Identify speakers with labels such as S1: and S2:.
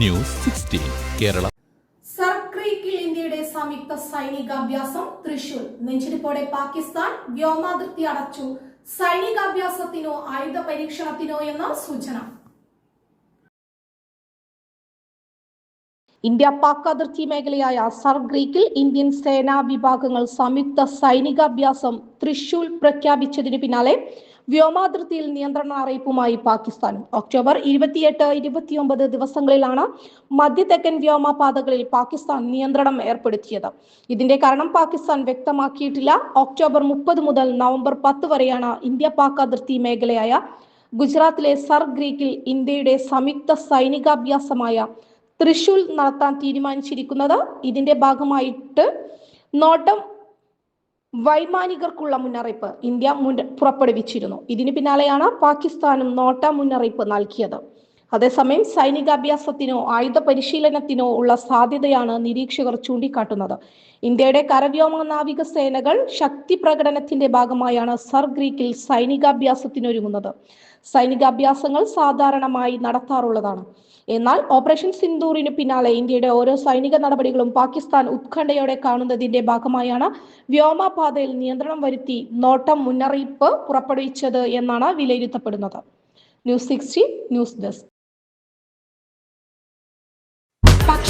S1: News sixteen Kerala.
S2: സർക്രീക്കിൽ ഇന്ത്യയുടെ സംയുക്ത സൈനികാഭ്യാസം തൃശൂർ. നെഞ്ചിരിപ്പോടെ പാകിസ്ഥാൻ വ്യോമാതിർത്തി അടച്ചു. സൈനികാഭ്യാസത്തിനോ ആയുധ പരീക്ഷണത്തിനോ എന്ന സൂചന.
S3: ഇന്ത്യ പാക് അതിർത്തി മേഖലയായ സർഗ്രീക്കിൽ ഇന്ത്യൻ സേനാ വിഭാഗങ്ങൾ സംയുക്ത സൈനികാഭ്യാസം തൃശൂൽ പ്രഖ്യാപിച്ചതിന് പിന്നാലെ വ്യോമാതിർത്തിയിൽ നിയന്ത്രണ അറിയിപ്പുമായി പാകിസ്ഥാനും. ഒക്ടോബർ ഇരുപത്തിയെട്ട് ഇരുപത്തിയൊമ്പത് ദിവസങ്ങളിലാണ് മധ്യതെക്കൻ വ്യോമപാതകളിൽ പാകിസ്ഥാൻ നിയന്ത്രണം ഏർപ്പെടുത്തിയത്. ഇതിന്റെ കാരണം പാകിസ്ഥാൻ വ്യക്തമാക്കിയിട്ടില്ല. ഒക്ടോബർ മുപ്പത് മുതൽ നവംബർ പത്ത് വരെയാണ് ഇന്ത്യ പാക് അതിർത്തി മേഖലയായ ഗുജറാത്തിലെ സർ ഗ്രീക്കിൽ ഇന്ത്യയുടെ സംയുക്ത സൈനികാഭ്യാസമായ തൃശൂൽ നടത്താൻ തീരുമാനിച്ചിരിക്കുന്നത്. ഇതിന്റെ ഭാഗമായിട്ട് നോട്ടം വൈമാനികർക്കുള്ള മുന്നറിയിപ്പ് ഇന്ത്യ മുൻ പുറപ്പെടുവിച്ചിരുന്നു. ഇതിന് പിന്നാലെയാണ് പാകിസ്ഥാനും നോട്ട മുന്നറിയിപ്പ് നൽകിയത്. അതേസമയം സൈനികാഭ്യാസത്തിനോ ആയുധ പരിശീലനത്തിനോ ഉള്ള സാധ്യതയാണ് നിരീക്ഷകർ ചൂണ്ടിക്കാട്ടുന്നത്. ഇന്ത്യയുടെ കരവ്യോമ നാവിക സേനകൾ ശക്തി പ്രകടനത്തിന്റെ ഭാഗമായാണ് സർ ഗ്രീക്കിൽ സൈനികാഭ്യാസത്തിനൊരുങ്ങുന്നത്. സൈനികാഭ്യാസങ്ങൾ സാധാരണമായി നടത്താറുള്ളതാണ്. എന്നാൽ ഓപ്പറേഷൻ സിന്ദൂറിന് പിന്നാലെ ഇന്ത്യയുടെ ഓരോ സൈനിക നടപടികളും പാകിസ്ഥാൻ ഉത്കണ്ഠയോടെ കാണുന്നതിന്റെ ഭാഗമായാണ് വ്യോമപാതയിൽ നിയന്ത്രണം വരുത്തി നോട്ടം മുന്നറിയിപ്പ് പുറപ്പെടുവിച്ചത് എന്നാണ് വിലയിരുത്തപ്പെടുന്നത്. News sixty news desk.